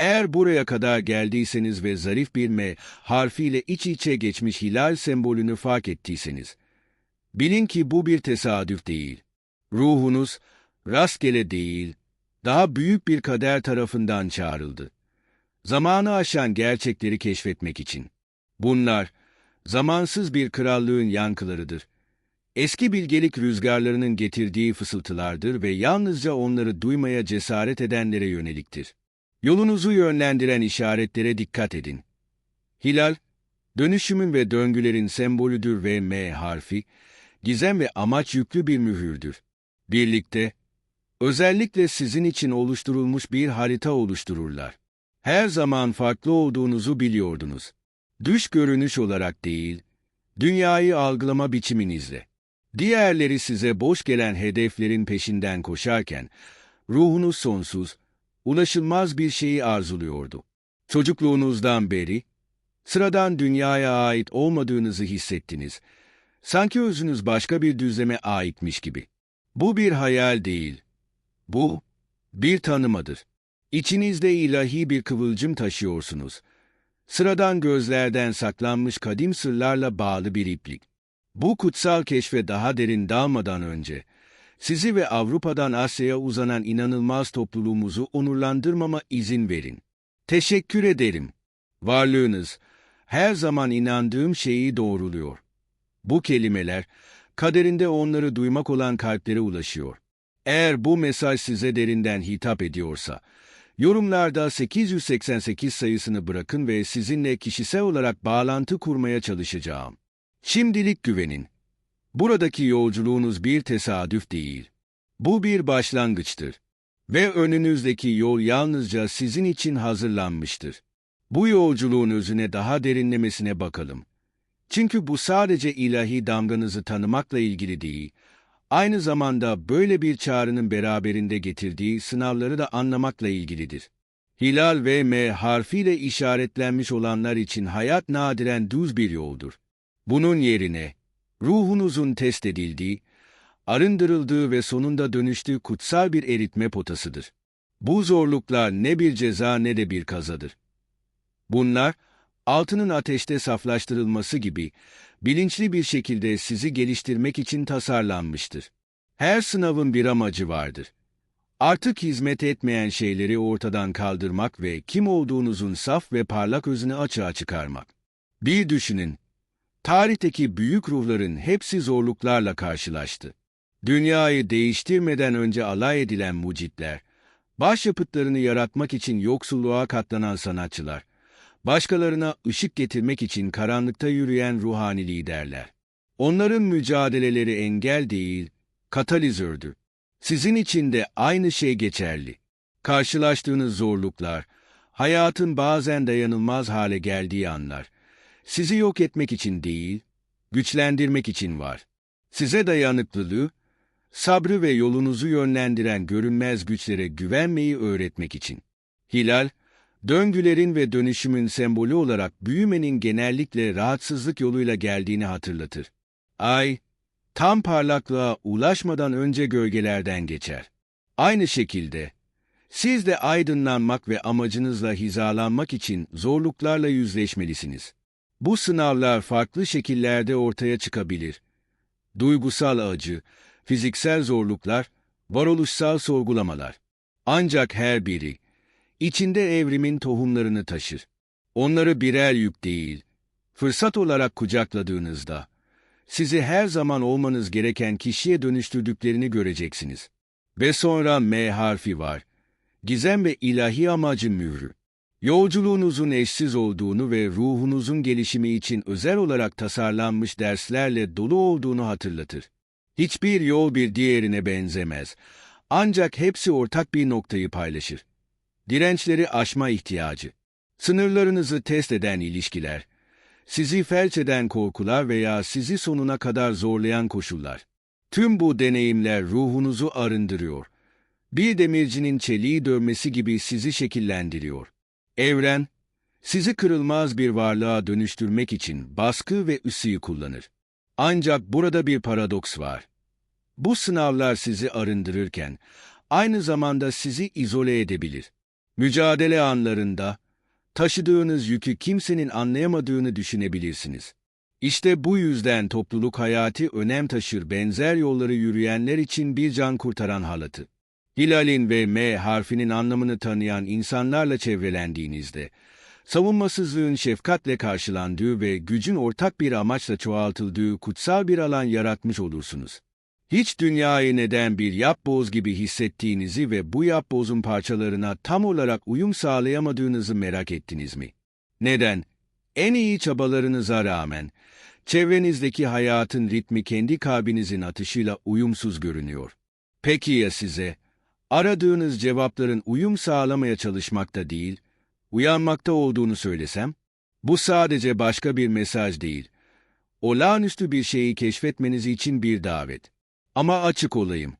Eğer buraya kadar geldiyseniz ve zarif bir M harfiyle iç içe geçmiş hilal sembolünü fark ettiyseniz, bilin ki bu bir tesadüf değil. Ruhunuz, rastgele değil, daha büyük bir kader tarafından çağrıldı. Zamanı aşan gerçekleri keşfetmek için. Bunlar, zamansız bir krallığın yankılarıdır. Eski bilgelik rüzgarlarının getirdiği fısıltılardır ve yalnızca onları duymaya cesaret edenlere yöneliktir. Yolunuzu yönlendiren işaretlere dikkat edin. Hilal, dönüşümün ve döngülerin sembolüdür ve M harfi, gizem ve amaç yüklü bir mühürdür. Birlikte, özellikle sizin için oluşturulmuş bir harita oluştururlar. Her zaman farklı olduğunuzu biliyordunuz. Dış görünüş olarak değil, dünyayı algılama biçiminizle. Diğerleri size boş gelen hedeflerin peşinden koşarken, ruhunuz sonsuz, ulaşılmaz bir şeyi arzuluyordu. Çocukluğunuzdan beri, sıradan dünyaya ait olmadığınızı hissettiniz. Sanki özünüz başka bir düzleme aitmiş gibi. Bu bir hayal değil. Bu, bir tanımadır. İçinizde ilahi bir kıvılcım taşıyorsunuz. Sıradan gözlerden saklanmış kadim sırlarla bağlı bir iplik. Bu kutsal keşfe daha derin dalmadan önce, sizi ve Avrupa'dan Asya'ya uzanan inanılmaz topluluğumuzu onurlandırmama izin verin. Teşekkür ederim. Varlığınız, her zaman inandığım şeyi doğruluyor. Bu kelimeler, kaderinde onları duymak olan kalplere ulaşıyor. Eğer bu mesaj size derinden hitap ediyorsa, yorumlarda 888 sayısını bırakın ve sizinle kişisel olarak bağlantı kurmaya çalışacağım. Şimdilik güvenin. Buradaki yolculuğunuz bir tesadüf değil. Bu bir başlangıçtır. Ve önünüzdeki yol yalnızca sizin için hazırlanmıştır. Bu yolculuğun özüne daha derinlemesine bakalım. Çünkü bu sadece ilahi damganızı tanımakla ilgili değil, aynı zamanda böyle bir çağrının beraberinde getirdiği sınavları da anlamakla ilgilidir. Hilal ve M harfiyle işaretlenmiş olanlar için hayat nadiren düz bir yoldur. Bunun yerine ruhunuzun test edildiği, arındırıldığı ve sonunda dönüştüğü kutsal bir eritme potasıdır. Bu zorluklar ne bir ceza ne de bir kazadır. Bunlar, altının ateşte saflaştırılması gibi bilinçli bir şekilde sizi geliştirmek için tasarlanmıştır. Her sınavın bir amacı vardır. Artık hizmet etmeyen şeyleri ortadan kaldırmak ve kim olduğunuzun saf ve parlak özünü açığa çıkarmak. Bir düşünün, tarihteki büyük ruhların hepsi zorluklarla karşılaştı. Dünyayı değiştirmeden önce alay edilen mucitler, başyapıtlarını yaratmak için yoksulluğa katlanan sanatçılar, başkalarına ışık getirmek için karanlıkta yürüyen ruhani liderler. Onların mücadeleleri engel değil, katalizördü. Sizin için de aynı şey geçerli. Karşılaştığınız zorluklar, hayatın bazen dayanılmaz hale geldiği anlar, sizi yok etmek için değil, güçlendirmek için var. Size dayanıklılığı, sabrı ve yolunuzu yönlendiren görünmez güçlere güvenmeyi öğretmek için. Hilal, döngülerin ve dönüşümün sembolü olarak büyümenin genellikle rahatsızlık yoluyla geldiğini hatırlatır. Ay, tam parlaklığa ulaşmadan önce gölgelerden geçer. Aynı şekilde, siz de aydınlanmak ve amacınızla hizalanmak için zorluklarla yüzleşmelisiniz. Bu sınavlar farklı şekillerde ortaya çıkabilir. Duygusal acı, fiziksel zorluklar, varoluşsal sorgulamalar. Ancak her biri, içinde evrimin tohumlarını taşır. Onları birer yük değil, fırsat olarak kucakladığınızda, sizi her zaman olmanız gereken kişiye dönüştürdüklerini göreceksiniz. Ve sonra M harfi var. Gizem ve ilahi amacın mührü. Yolculuğunuzun eşsiz olduğunu ve ruhunuzun gelişimi için özel olarak tasarlanmış derslerle dolu olduğunu hatırlatır. Hiçbir yol bir diğerine benzemez. Ancak hepsi ortak bir noktayı paylaşır. Dirençleri aşma ihtiyacı. Sınırlarınızı test eden ilişkiler. Sizi felç eden korkular veya sizi sonuna kadar zorlayan koşullar. Tüm bu deneyimler ruhunuzu arındırıyor. Bir demircinin çeliği dövmesi gibi sizi şekillendiriyor. Evren, sizi kırılmaz bir varlığa dönüştürmek için baskı ve ısıyı kullanır. Ancak burada bir paradoks var. Bu sınavlar sizi arındırırken, aynı zamanda sizi izole edebilir. Mücadele anlarında, taşıdığınız yükü kimsenin anlayamadığını düşünebilirsiniz. İşte bu yüzden topluluk hayatı önem taşır benzer yolları yürüyenler için bir can kurtaran halatı. Hilal'in ve M harfinin anlamını tanıyan insanlarla çevrelendiğinizde, savunmasızlığın şefkatle karşılandığı ve gücün ortak bir amaçla çoğaltıldığı kutsal bir alan yaratmış olursunuz. Hiç dünyayı neden bir yapboz gibi hissettiğinizi ve bu yapbozun parçalarına tam olarak uyum sağlayamadığınızı merak ettiniz mi? Neden? En iyi çabalarınıza rağmen, çevrenizdeki hayatın ritmi kendi kalbinizin atışıyla uyumsuz görünüyor. Peki ya size? Aradığınız cevapların uyum sağlamaya çalışmakta değil, uyanmakta olduğunu söylesem? Bu sadece başka bir mesaj değil. Olağanüstü bir şeyi keşfetmeniz için bir davet. Ama açık olayım.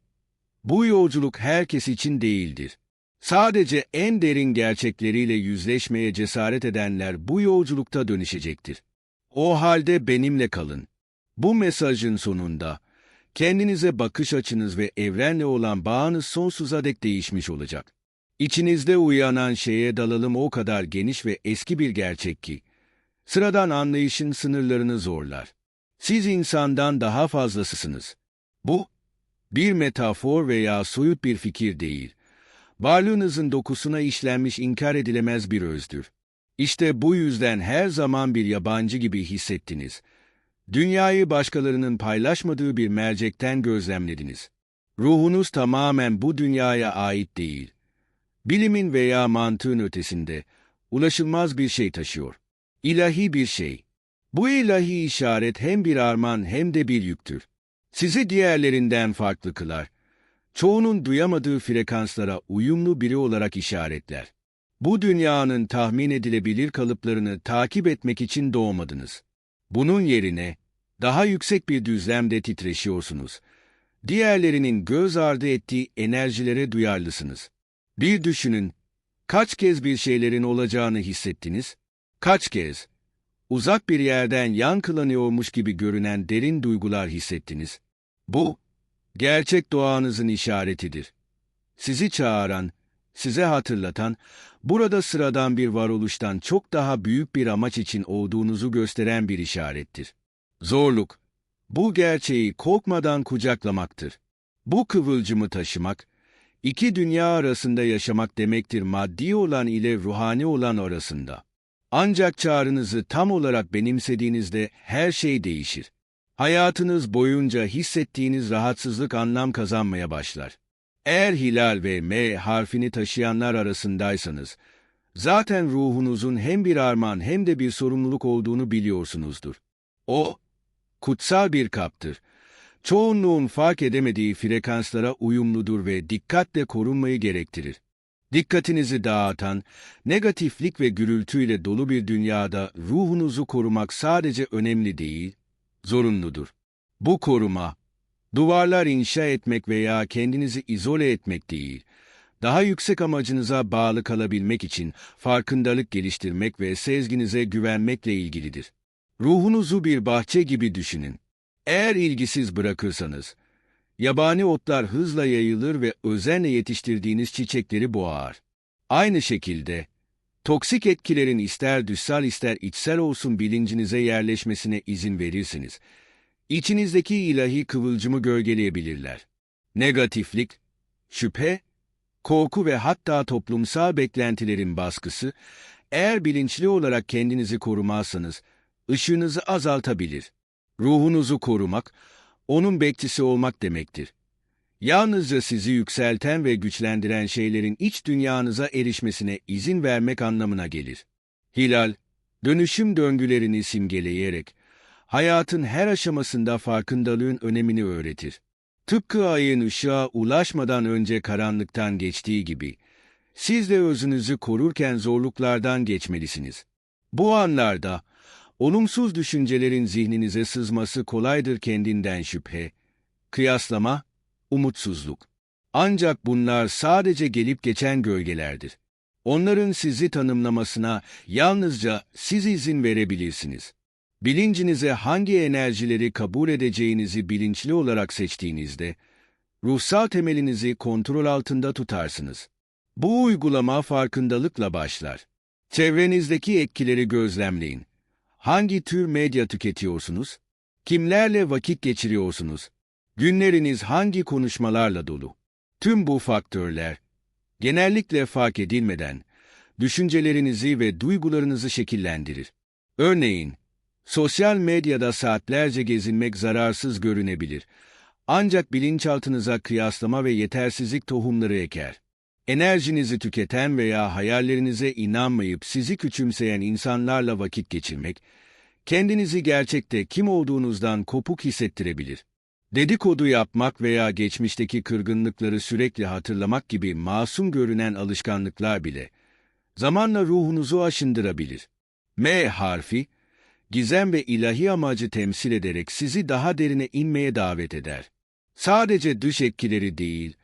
Bu yolculuk herkes için değildir. Sadece en derin gerçekleriyle yüzleşmeye cesaret edenler bu yolculukta dönüşecektir. O halde benimle kalın. Bu mesajın sonunda kendinize bakış açınız ve evrenle olan bağınız sonsuza dek değişmiş olacak. İçinizde uyanan şeye dalalım o kadar geniş ve eski bir gerçek ki, sıradan anlayışın sınırlarını zorlar. Siz insandan daha fazlasısınız. Bu, bir metafor veya soyut bir fikir değil. Varlığınızın dokusuna işlenmiş inkar edilemez bir özdür. İşte bu yüzden her zaman bir yabancı gibi hissettiniz. Dünyayı başkalarının paylaşmadığı bir mercekten gözlemlediniz. Ruhunuz tamamen bu dünyaya ait değil. Bilimin veya mantığın ötesinde ulaşılmaz bir şey taşıyor. İlahi bir şey. Bu ilahi işaret hem bir armağan hem de bir yüktür. Sizi diğerlerinden farklı kılar. Çoğunun duyamadığı frekanslara uyumlu biri olarak işaretler. Bu dünyanın tahmin edilebilir kalıplarını takip etmek için doğmadınız. Bunun yerine daha yüksek bir düzlemde titreşiyorsunuz. Diğerlerinin göz ardı ettiği enerjilere duyarlısınız. Bir düşünün, kaç kez bir şeylerin olacağını hissettiniz? Kaç kez? Uzak bir yerden yankılanıyormuş gibi görünen derin duygular hissettiniz. Bu, gerçek doğanızın işaretidir. Sizi çağıran, size hatırlatan, burada sıradan bir varoluştan çok daha büyük bir amaç için olduğunuzu gösteren bir işarettir. Zorluk, bu gerçeği korkmadan kucaklamaktır. Bu kıvılcımı taşımak, iki dünya arasında yaşamak demektir maddi olan ile ruhani olan arasında. Ancak çağrınızı tam olarak benimsediğinizde her şey değişir. Hayatınız boyunca hissettiğiniz rahatsızlık anlam kazanmaya başlar. Eğer hilal ve M harfini taşıyanlar arasındaysanız, zaten ruhunuzun hem bir armağan hem de bir sorumluluk olduğunu biliyorsunuzdur. O, kutsal bir kaptır. Çoğunluğun fark edemediği frekanslara uyumludur ve dikkatle korunmayı gerektirir. Dikkatinizi dağıtan, negatiflik ve gürültüyle dolu bir dünyada ruhunuzu korumak sadece önemli değil, zorunludur. Bu koruma, duvarlar inşa etmek veya kendinizi izole etmek değil, daha yüksek amacınıza bağlı kalabilmek için farkındalık geliştirmek ve sezginize güvenmekle ilgilidir. Ruhunuzu bir bahçe gibi düşünün. Eğer ilgisiz bırakırsanız, yabani otlar hızla yayılır ve özenle yetiştirdiğiniz çiçekleri boğar. Aynı şekilde, toksik etkilerin ister dışsal ister içsel olsun bilincinize yerleşmesine izin verirsiniz. İçinizdeki ilahi kıvılcımı gölgeleyebilirler. Negatiflik, şüphe, korku ve hatta toplumsal beklentilerin baskısı, eğer bilinçli olarak kendinizi korumazsanız, ışığınızı azaltabilir. Ruhunuzu korumak, onun bekçisi olmak demektir. Yalnızca sizi yükselten ve güçlendiren şeylerin iç dünyanıza erişmesine izin vermek anlamına gelir. Hilal, dönüşüm döngülerini simgeleyerek, hayatın her aşamasında farkındalığın önemini öğretir. Tıpkı ayın ışığa ulaşmadan önce karanlıktan geçtiği gibi, siz de özünüzü korurken zorluklardan geçmelisiniz. Bu anlarda, olumsuz düşüncelerin zihninize sızması kolaydır kendinden şüphe, kıyaslama, umutsuzluk. Ancak bunlar sadece gelip geçen gölgelerdir. Onların sizi tanımlamasına yalnızca siz izin verebilirsiniz. Bilincinize hangi enerjileri kabul edeceğinizi bilinçli olarak seçtiğinizde, ruhsal temelinizi kontrol altında tutarsınız. Bu uygulama farkındalıkla başlar. Çevrenizdeki etkileri gözlemleyin. Hangi tür medya tüketiyorsunuz? Kimlerle vakit geçiriyorsunuz? Günleriniz hangi konuşmalarla dolu? Tüm bu faktörler, genellikle fark edilmeden, düşüncelerinizi ve duygularınızı şekillendirir. Örneğin, sosyal medyada saatlerce gezinmek zararsız görünebilir. Ancak bilinçaltınıza kıyaslama ve yetersizlik tohumları eker. Enerjinizi tüketen veya hayallerinize inanmayıp sizi küçümseyen insanlarla vakit geçirmek, kendinizi gerçekte kim olduğunuzdan kopuk hissettirebilir. Dedikodu yapmak veya geçmişteki kırgınlıkları sürekli hatırlamak gibi masum görünen alışkanlıklar bile, zamanla ruhunuzu aşındırabilir. M harfi, gizem ve ilahi amacı temsil ederek sizi daha derine inmeye davet eder. Sadece dış etkileri değil,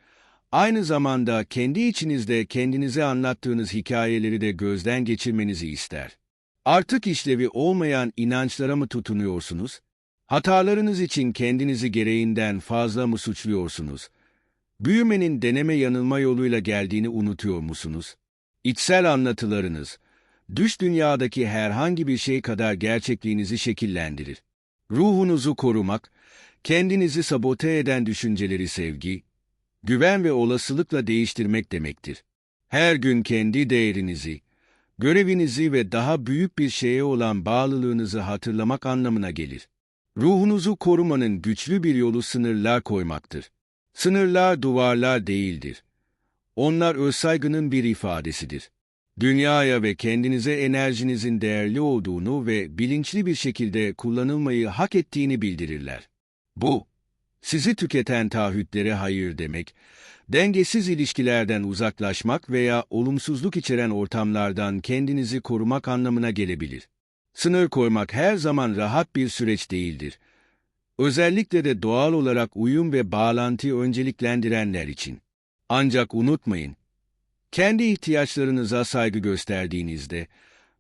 aynı zamanda kendi içinizde kendinize anlattığınız hikayeleri de gözden geçirmenizi ister. Artık işlevi olmayan inançlara mı tutunuyorsunuz? Hatalarınız için kendinizi gereğinden fazla mı suçluyorsunuz? Büyümenin deneme yanılma yoluyla geldiğini unutuyor musunuz? İçsel anlatılarınız, düş dünyadaki herhangi bir şey kadar gerçekliğinizi şekillendirir. Ruhunuzu korumak, kendinizi sabote eden düşünceleri sevgi, güven ve olasılıkla değiştirmek demektir. Her gün kendi değerinizi, görevinizi ve daha büyük bir şeye olan bağlılığınızı hatırlamak anlamına gelir. Ruhunuzu korumanın güçlü bir yolu sınırlar koymaktır. Sınırlar duvarlar değildir. Onlar özsaygının bir ifadesidir. Dünyaya ve kendinize enerjinizin değerli olduğunu ve bilinçli bir şekilde kullanılmayı hak ettiğini bildirirler. Bu, sizi tüketen taahhütlere hayır demek, dengesiz ilişkilerden uzaklaşmak veya olumsuzluk içeren ortamlardan kendinizi korumak anlamına gelebilir. Sınır koymak her zaman rahat bir süreç değildir. Özellikle de doğal olarak uyum ve bağlantıyı önceliklendirenler için. Ancak unutmayın, kendi ihtiyaçlarınıza saygı gösterdiğinizde,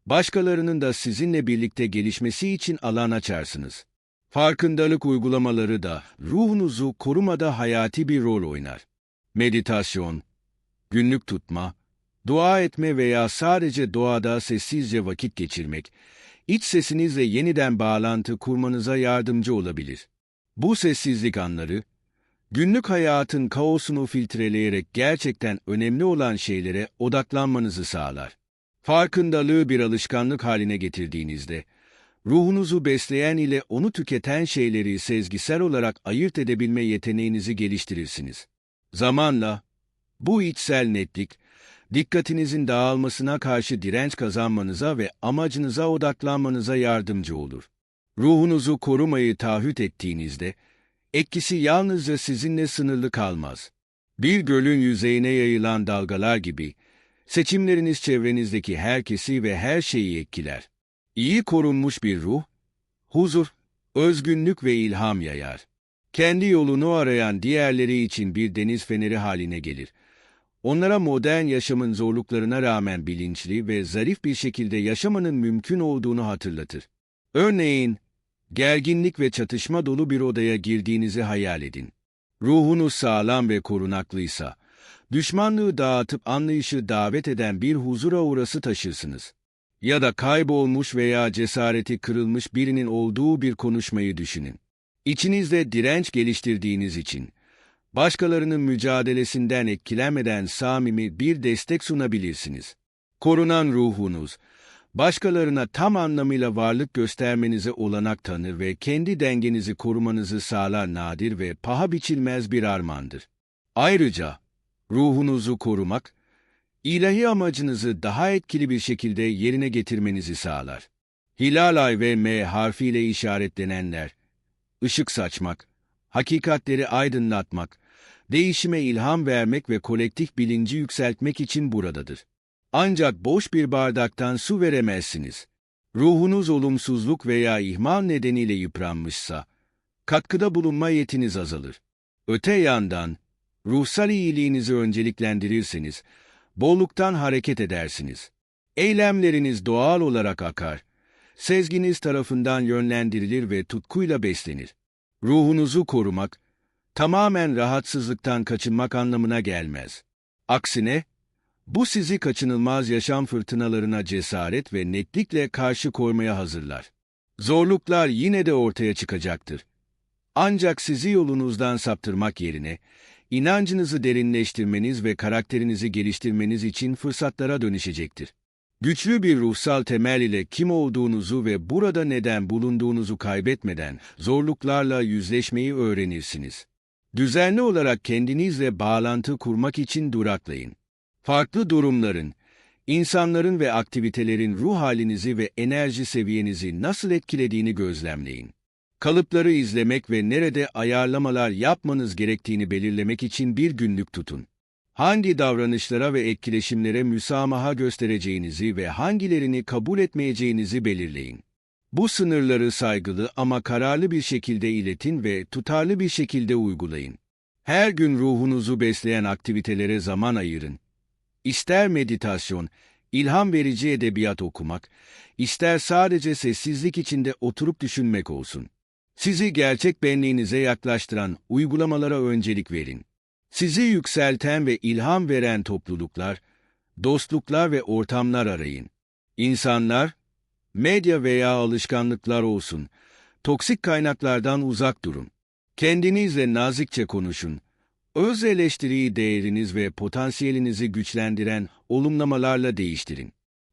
başkalarının da sizinle birlikte gelişmesi için alan açarsınız. Farkındalık uygulamaları da ruhunuzu korumada hayati bir rol oynar. Meditasyon, günlük tutma, dua etme veya sadece doğada sessizce vakit geçirmek, iç sesinizle yeniden bağlantı kurmanıza yardımcı olabilir. Bu sessizlik anları, günlük hayatın kaosunu filtreleyerek gerçekten önemli olan şeylere odaklanmanızı sağlar. Farkındalığı bir alışkanlık haline getirdiğinizde, ruhunuzu besleyen ile onu tüketen şeyleri sezgisel olarak ayırt edebilme yeteneğinizi geliştirirsiniz. Zamanla, bu içsel netlik, dikkatinizin dağılmasına karşı direnç kazanmanıza ve amacınıza odaklanmanıza yardımcı olur. Ruhunuzu korumayı taahhüt ettiğinizde, etkisi yalnızca sizinle sınırlı kalmaz. Bir gölün yüzeyine yayılan dalgalar gibi, seçimleriniz çevrenizdeki herkesi ve her şeyi etkiler. İyi korunmuş bir ruh, huzur, özgünlük ve ilham yayar. Kendi yolunu arayan diğerleri için bir deniz feneri haline gelir. Onlara modern yaşamın zorluklarına rağmen bilinçli ve zarif bir şekilde yaşamanın mümkün olduğunu hatırlatır. Örneğin, gerginlik ve çatışma dolu bir odaya girdiğinizi hayal edin. Ruhunuz sağlam ve korunaklıysa, düşmanlığı dağıtıp anlayışı davet eden bir huzur aurası taşırsınız. Ya da kaybolmuş veya cesareti kırılmış birinin olduğu bir konuşmayı düşünün. İçinizde direnç geliştirdiğiniz için, başkalarının mücadelesinden etkilenmeden samimi bir destek sunabilirsiniz. Korunan ruhunuz, başkalarına tam anlamıyla varlık göstermenize olanak tanır ve kendi dengenizi korumanızı sağlar nadir ve paha biçilmez bir armağandır. Ayrıca, ruhunuzu korumak, ilahi amacınızı daha etkili bir şekilde yerine getirmenizi sağlar. Hilal ay ve M harfiyle işaretlenenler, ışık saçmak, hakikatleri aydınlatmak, değişime ilham vermek ve kolektif bilinci yükseltmek için buradadır. Ancak boş bir bardaktan su veremezsiniz. Ruhunuz olumsuzluk veya ihmal nedeniyle yıpranmışsa, katkıda bulunma yetiniz azalır. Öte yandan, ruhsal iyiliğinizi önceliklendirirseniz, bolluktan hareket edersiniz. Eylemleriniz doğal olarak akar. Sezginiz tarafından yönlendirilir ve tutkuyla beslenir. Ruhunuzu korumak, tamamen rahatsızlıktan kaçınmak anlamına gelmez. Aksine, Bu sizi kaçınılmaz yaşam fırtınalarına cesaret ve netlikle karşı koymaya hazırlar. Zorluklar yine de ortaya çıkacaktır. Ancak sizi yolunuzdan saptırmak yerine, inancınızı derinleştirmeniz ve karakterinizi geliştirmeniz için fırsatlara dönüşecektir. Güçlü bir ruhsal temel ile kim olduğunuzu ve burada neden bulunduğunuzu kaybetmeden zorluklarla yüzleşmeyi öğrenirsiniz. Düzenli olarak kendinizle bağlantı kurmak için duraklayın. Farklı durumların, insanların ve aktivitelerin ruh halinizi ve enerji seviyenizi nasıl etkilediğini gözlemleyin. Kalıpları izlemek ve nerede ayarlamalar yapmanız gerektiğini belirlemek için bir günlük tutun. Hangi davranışlara ve etkileşimlere müsamaha göstereceğinizi ve hangilerini kabul etmeyeceğinizi belirleyin. Bu sınırları saygılı ama kararlı bir şekilde iletin ve tutarlı bir şekilde uygulayın. Her gün ruhunuzu besleyen aktivitelere zaman ayırın. İster meditasyon, ilham verici edebiyat okumak, ister sadece sessizlik içinde oturup düşünmek olsun. Sizi gerçek benliğinize yaklaştıran uygulamalara öncelik verin. Sizi yükselten ve ilham veren topluluklar, dostluklar ve ortamlar arayın. İnsanlar, medya veya alışkanlıklar olsun, toksik kaynaklardan uzak durun. Kendinizle nazikçe konuşun. Öz eleştiriyi değeriniz ve potansiyelinizi güçlendiren olumlamalarla değiştirin.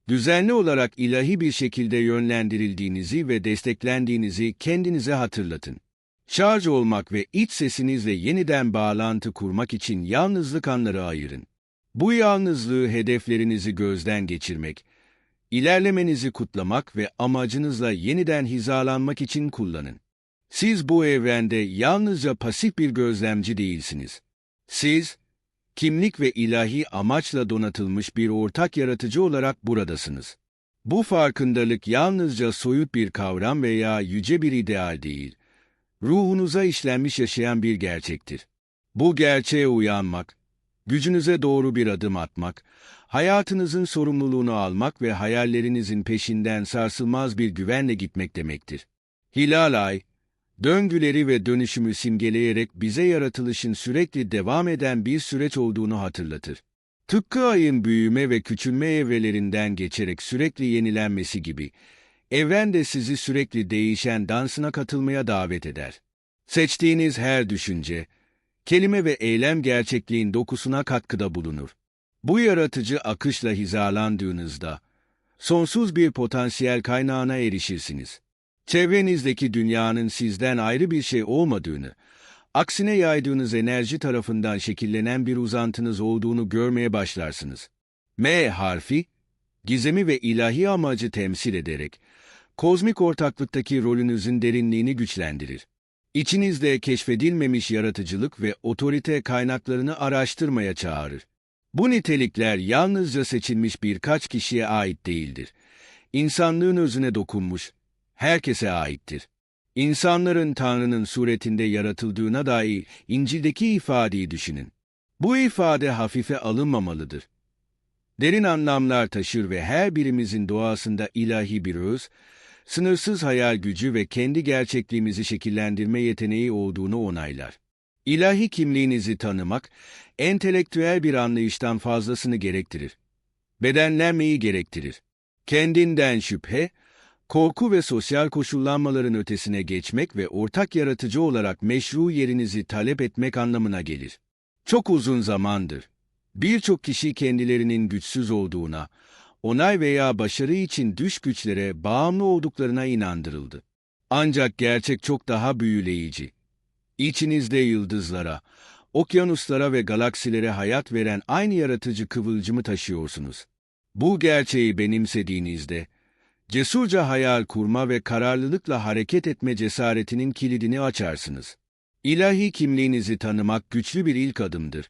Düzenli olarak ilahi bir şekilde yönlendirildiğinizi ve desteklendiğinizi kendinize hatırlatın. Şarj olmak ve iç sesinizle yeniden bağlantı kurmak için yalnızlık anları ayırın. Bu yalnızlığı hedeflerinizi gözden geçirmek, ilerlemenizi kutlamak ve amacınızla yeniden hizalanmak için kullanın. Siz bu evrende yalnızca pasif bir gözlemci değilsiniz. Siz, kimlik ve ilahi amaçla donatılmış bir ortak yaratıcı olarak buradasınız. Bu farkındalık yalnızca soyut bir kavram veya yüce bir ideal değil, ruhunuza işlenmiş yaşayan bir gerçektir. Bu gerçeğe uyanmak, gücünüze doğru bir adım atmak, hayatınızın sorumluluğunu almak ve hayallerinizin peşinden sarsılmaz bir güvenle gitmek demektir. Hilal ay, döngüleri ve dönüşümü simgeleyerek bize yaratılışın sürekli devam eden bir süreç olduğunu hatırlatır. Tıpkı ayın büyüme ve küçülme evrelerinden geçerek sürekli yenilenmesi gibi, evren de sizi sürekli değişen dansına katılmaya davet eder. Seçtiğiniz her düşünce, kelime ve eylem gerçekliğin dokusuna katkıda bulunur. Bu yaratıcı akışla hizalandığınızda, sonsuz bir potansiyel kaynağına erişirsiniz. Çevrenizdeki dünyanın sizden ayrı bir şey olmadığını, aksine yaydığınız enerji tarafından şekillenen bir uzantınız olduğunu görmeye başlarsınız. M harfi, gizemi ve ilahi amacı temsil ederek, kozmik ortaklıktaki rolünüzün derinliğini güçlendirir. İçinizde keşfedilmemiş yaratıcılık ve otorite kaynaklarını araştırmaya çağırır. Bu nitelikler yalnızca seçilmiş birkaç kişiye ait değildir. İnsanlığın özüne dokunmuş, herkese aittir. İnsanların Tanrı'nın suretinde yaratıldığına dair İncil'deki ifadeyi düşünün. Bu ifade hafife alınmamalıdır. Derin anlamlar taşır ve her birimizin doğasında ilahi bir öz, sınırsız hayal gücü ve kendi gerçekliğimizi şekillendirme yeteneği olduğunu onaylar. İlahi kimliğinizi tanımak, entelektüel bir anlayıştan fazlasını gerektirir. Bedenlenmeyi gerektirir. Kendinden şüphe, korku ve sosyal koşullanmaların ötesine geçmek ve ortak yaratıcı olarak meşru yerinizi talep etmek anlamına gelir. Çok uzun zamandır, birçok kişi kendilerinin güçsüz olduğuna, onay veya başarı için düş güçlere bağımlı olduklarına inandırıldı. Ancak gerçek çok daha büyüleyici. İçinizde yıldızlara, okyanuslara ve galaksilere hayat veren aynı yaratıcı kıvılcımı taşıyorsunuz. Bu gerçeği benimsediğinizde, cesurca hayal kurma ve kararlılıkla hareket etme cesaretinin kilidini açarsınız. İlahi kimliğinizi tanımak güçlü bir ilk adımdır.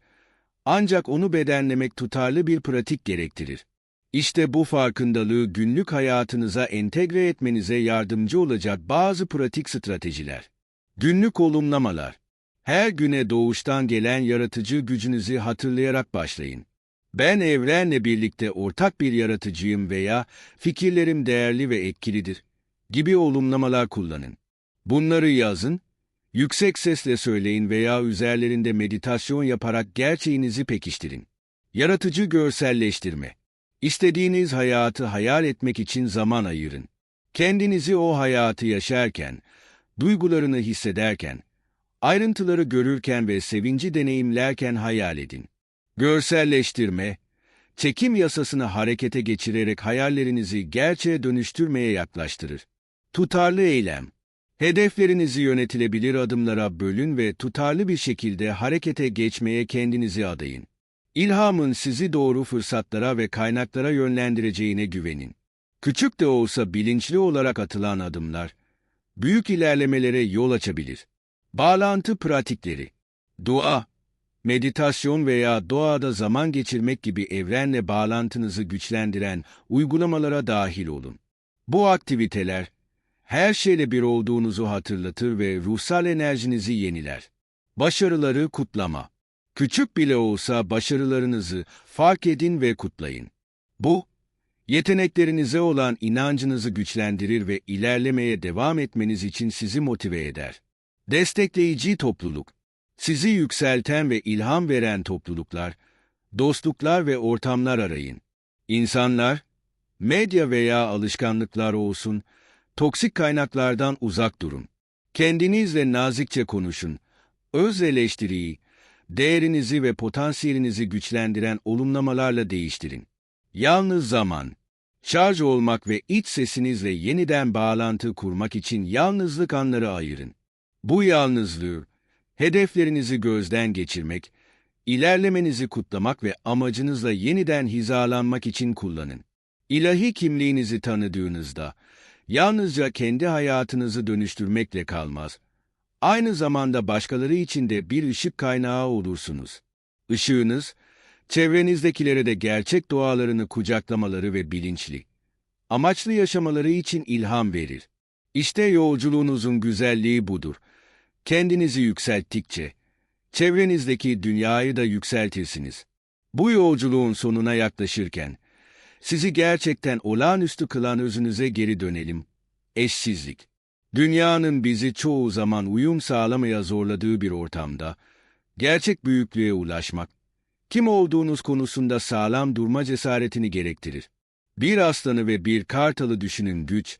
Ancak onu bedenlemek tutarlı bir pratik gerektirir. İşte bu farkındalığı günlük hayatınıza entegre etmenize yardımcı olacak bazı pratik stratejiler. Günlük olumlamalar. Her güne doğuştan gelen yaratıcı gücünüzü hatırlayarak başlayın. Ben evrenle birlikte ortak bir yaratıcıyım veya fikirlerim değerli ve etkilidir gibi olumlamalar kullanın. Bunları yazın, yüksek sesle söyleyin veya üzerlerinde meditasyon yaparak gerçeğinizi pekiştirin. Yaratıcı görselleştirme. İstediğiniz hayatı hayal etmek için zaman ayırın. Kendinizi o hayatı yaşarken, duygularını hissederken, ayrıntıları görürken ve sevinci deneyimlerken hayal edin. Görselleştirme, çekim yasasını harekete geçirerek hayallerinizi gerçeğe dönüştürmeye yaklaştırır. Tutarlı eylem. Hedeflerinizi yönetilebilir adımlara bölün ve tutarlı bir şekilde harekete geçmeye kendinizi adayın. İlhamın sizi doğru fırsatlara ve kaynaklara yönlendireceğine güvenin. Küçük de olsa bilinçli olarak atılan adımlar, büyük ilerlemelere yol açabilir. Bağlantı pratikleri Dua, meditasyon veya doğada zaman geçirmek gibi evrenle bağlantınızı güçlendiren uygulamalara dahil olun. Bu aktiviteler, her şeyle bir olduğunuzu hatırlatır ve ruhsal enerjinizi yeniler. Başarıları kutlama. Küçük bile olsa başarılarınızı fark edin ve kutlayın. Bu, yeteneklerinize olan inancınızı güçlendirir ve ilerlemeye devam etmeniz için sizi motive eder. Destekleyici topluluk. Sizi yükselten ve ilham veren topluluklar, dostluklar ve ortamlar arayın. İnsanlar, medya veya alışkanlıklar olsun, toksik kaynaklardan uzak durun. Kendinizle nazikçe konuşun. Öz eleştiriyi, değerinizi ve potansiyelinizi güçlendiren olumlamalarla değiştirin. Yalnız zaman, şarj olmak ve iç sesinizle yeniden bağlantı kurmak için yalnızlık anları ayırın. Bu yalnızlığı, hedeflerinizi gözden geçirmek, ilerlemenizi kutlamak ve amacınızla yeniden hizalanmak için kullanın. İlahi kimliğinizi tanıdığınızda, yalnızca kendi hayatınızı dönüştürmekle kalmaz, aynı zamanda başkaları için de bir ışık kaynağı olursunuz. Işığınız, çevrenizdekilere de gerçek dualarını kucaklamaları ve bilinçli, amaçlı yaşamaları için ilham verir. İşte yolculuğunuzun güzelliği budur. Kendinizi yükselttikçe, çevrenizdeki dünyayı da yükseltirsiniz. Bu yolculuğun sonuna yaklaşırken, sizi gerçekten olağanüstü kılan özünüze geri dönelim. Eşsizlik. Dünyanın bizi çoğu zaman uyum sağlamaya zorladığı bir ortamda, gerçek büyüklüğe ulaşmak, kim olduğunuz konusunda sağlam durma cesaretini gerektirir. Bir aslanı ve bir kartalı düşünün güç,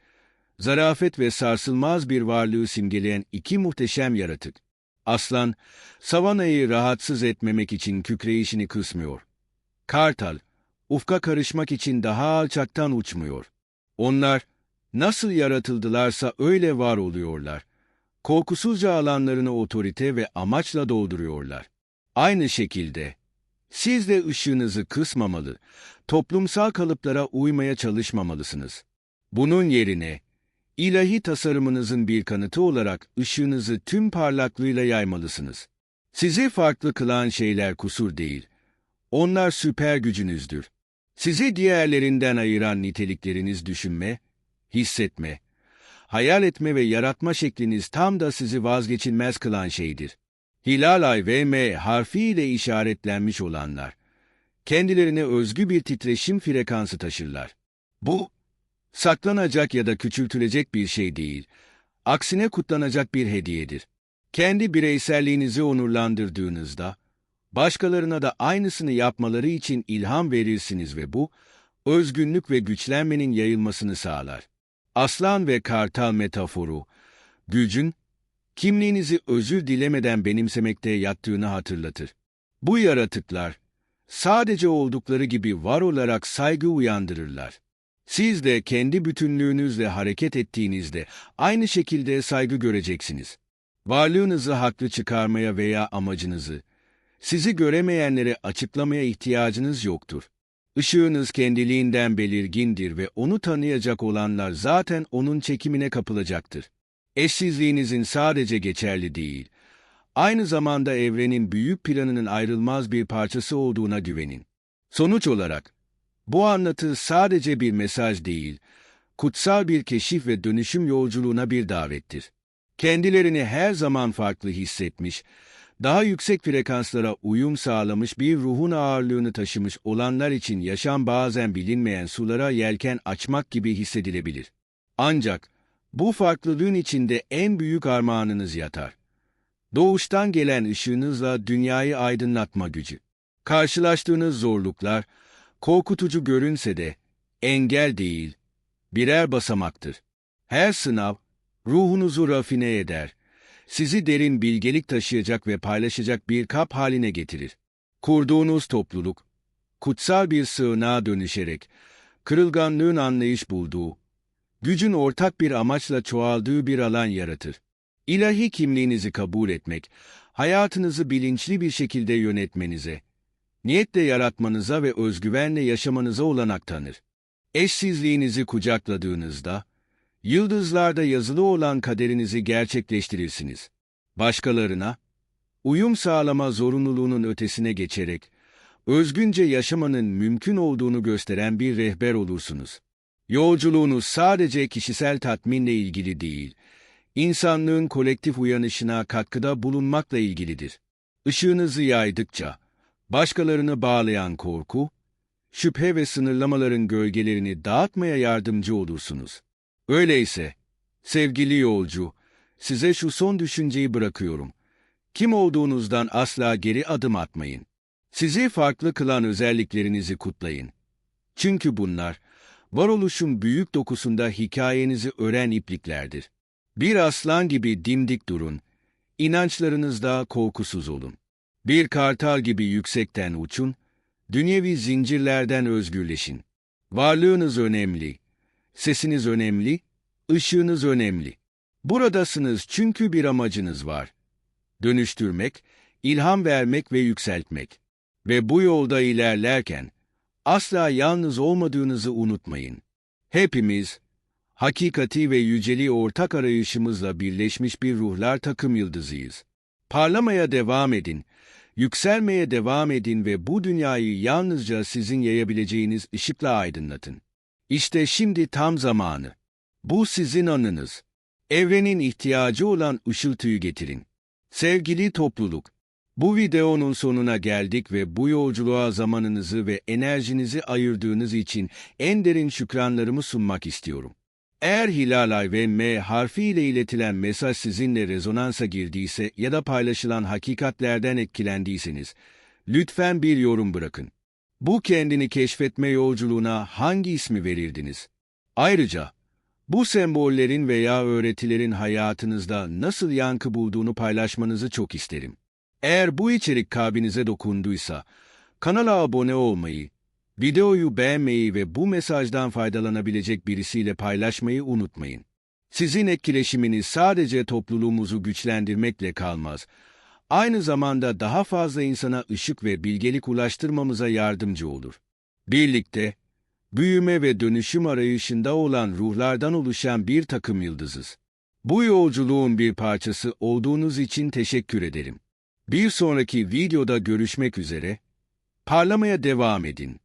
zarafet ve sarsılmaz bir varlığı simgeleyen iki muhteşem yaratık. Aslan, savanayı rahatsız etmemek için kükreyişini kısmıyor. Kartal, ufka karışmak için daha alçaktan uçmuyor. Onlar, nasıl yaratıldılarsa öyle var oluyorlar. Korkusuzca alanlarını otorite ve amaçla dolduruyorlar. Aynı şekilde, siz de ışığınızı kısmamalı, toplumsal kalıplara uymaya çalışmamalısınız. Bunun yerine, ilahi tasarımınızın bir kanıtı olarak ışığınızı tüm parlaklığıyla yaymalısınız. Sizi farklı kılan şeyler kusur değil. Onlar süper gücünüzdür. Sizi diğerlerinden ayıran nitelikleriniz düşünme, hissetme, hayal etme ve yaratma şekliniz tam da sizi vazgeçilmez kılan şeydir. Hilal ay ve M harfiyle işaretlenmiş olanlar, kendilerine özgü bir titreşim frekansı taşırlar. Bu, saklanacak ya da küçültülecek bir şey değil, aksine kutlanacak bir hediyedir. Kendi bireyselliğinizi onurlandırdığınızda, başkalarına da aynısını yapmaları için ilham verirsiniz ve bu, özgünlük ve güçlenmenin yayılmasını sağlar. Aslan ve kartal metaforu, gücün, kimliğinizi özür dilemeden benimsemekte yattığını hatırlatır. Bu yaratıklar, sadece oldukları gibi var olarak saygı uyandırırlar. Siz de kendi bütünlüğünüzle hareket ettiğinizde aynı şekilde saygı göreceksiniz. Varlığınızı haklı çıkarmaya veya amacınızı, sizi göremeyenlere açıklamaya ihtiyacınız yoktur. Işığınız kendiliğinden belirgindir ve onu tanıyacak olanlar zaten onun çekimine kapılacaktır. Eşsizliğinizin sadece geçerli değil, aynı zamanda evrenin büyük planının ayrılmaz bir parçası olduğuna güvenin. Sonuç olarak, bu anlatı sadece bir mesaj değil, kutsal bir keşif ve dönüşüm yolculuğuna bir davettir. Kendilerini her zaman farklı hissetmiş, daha yüksek frekanslara uyum sağlamış bir ruhun ağırlığını taşımış olanlar için yaşam bazen bilinmeyen sulara yelken açmak gibi hissedilebilir. Ancak bu farklılığın içinde en büyük armağanınız yatar. Doğuştan gelen ışığınızla dünyayı aydınlatma gücü. Karşılaştığınız zorluklar, korkutucu görünse de engel değil, birer basamaktır. Her sınav, ruhunuzu rafine eder, sizi derin bilgelik taşıyacak ve paylaşacak bir kap haline getirir. Kurduğunuz topluluk, kutsal bir sığınağa dönüşerek, kırılganlığın anlayış bulduğu, gücün ortak bir amaçla çoğaldığı bir alan yaratır. İlahi kimliğinizi kabul etmek, hayatınızı bilinçli bir şekilde yönetmenize, niyetle yaratmanıza ve özgüvenle yaşamanıza olanak tanır. Eşsizliğinizi kucakladığınızda, yıldızlarda yazılı olan kaderinizi gerçekleştirirsiniz. Başkalarına, uyum sağlama zorunluluğunun ötesine geçerek, özgünce yaşamanın mümkün olduğunu gösteren bir rehber olursunuz. Yolculuğunuz sadece kişisel tatminle ilgili değil, insanlığın kolektif uyanışına katkıda bulunmakla ilgilidir. Işığınızı yaydıkça, başkalarını bağlayan korku, şüphe ve sınırlamaların gölgelerini dağıtmaya yardımcı olursunuz. Öyleyse, sevgili yolcu, size şu son düşünceyi bırakıyorum. Kim olduğunuzdan asla geri adım atmayın. Sizi farklı kılan özelliklerinizi kutlayın. Çünkü bunlar, varoluşun büyük dokusunda hikayenizi ören ipliklerdir. Bir aslan gibi dimdik durun, inançlarınızda korkusuz olun. Bir kartal gibi yüksekten uçun, dünyevi zincirlerden özgürleşin. Varlığınız önemli, sesiniz önemli, ışığınız önemli. Buradasınız çünkü bir amacınız var. Dönüştürmek, ilham vermek ve yükseltmek. Ve bu yolda ilerlerken, asla yalnız olmadığınızı unutmayın. Hepimiz, hakikati ve yüceliği ortak arayışımızla birleşmiş bir ruhlar takım yıldızıyız. Parlamaya devam edin, yükselmeye devam edin ve bu dünyayı yalnızca sizin yayabileceğiniz ışıkla aydınlatın. İşte şimdi tam zamanı. Bu sizin anınız. Evrenin ihtiyacı olan ışıltıyı getirin. Sevgili topluluk, bu videonun sonuna geldik ve bu yolculuğa zamanınızı ve enerjinizi ayırdığınız için en derin şükranlarımı sunmak istiyorum. Eğer Hilalay ve M harfi ile iletilen mesaj sizinle rezonansa girdiyse ya da paylaşılan hakikatlerden etkilendiyseniz, lütfen bir yorum bırakın. Bu kendini keşfetme yolculuğuna hangi ismi verirdiniz? Ayrıca, bu sembollerin veya öğretilerin hayatınızda nasıl yankı bulduğunu paylaşmanızı çok isterim. Eğer bu içerik kalbinize dokunduysa, kanala abone olmayı, videoyu beğenmeyi ve bu mesajdan faydalanabilecek birisiyle paylaşmayı unutmayın. Sizin etkileşiminiz sadece topluluğumuzu güçlendirmekle kalmaz, aynı zamanda daha fazla insana ışık ve bilgelik ulaştırmamıza yardımcı olur. Birlikte, büyüme ve dönüşüm arayışında olan ruhlardan oluşan bir takım yıldızız. Bu yolculuğun bir parçası olduğunuz için teşekkür ederim. Bir sonraki videoda görüşmek üzere, parlamaya devam edin.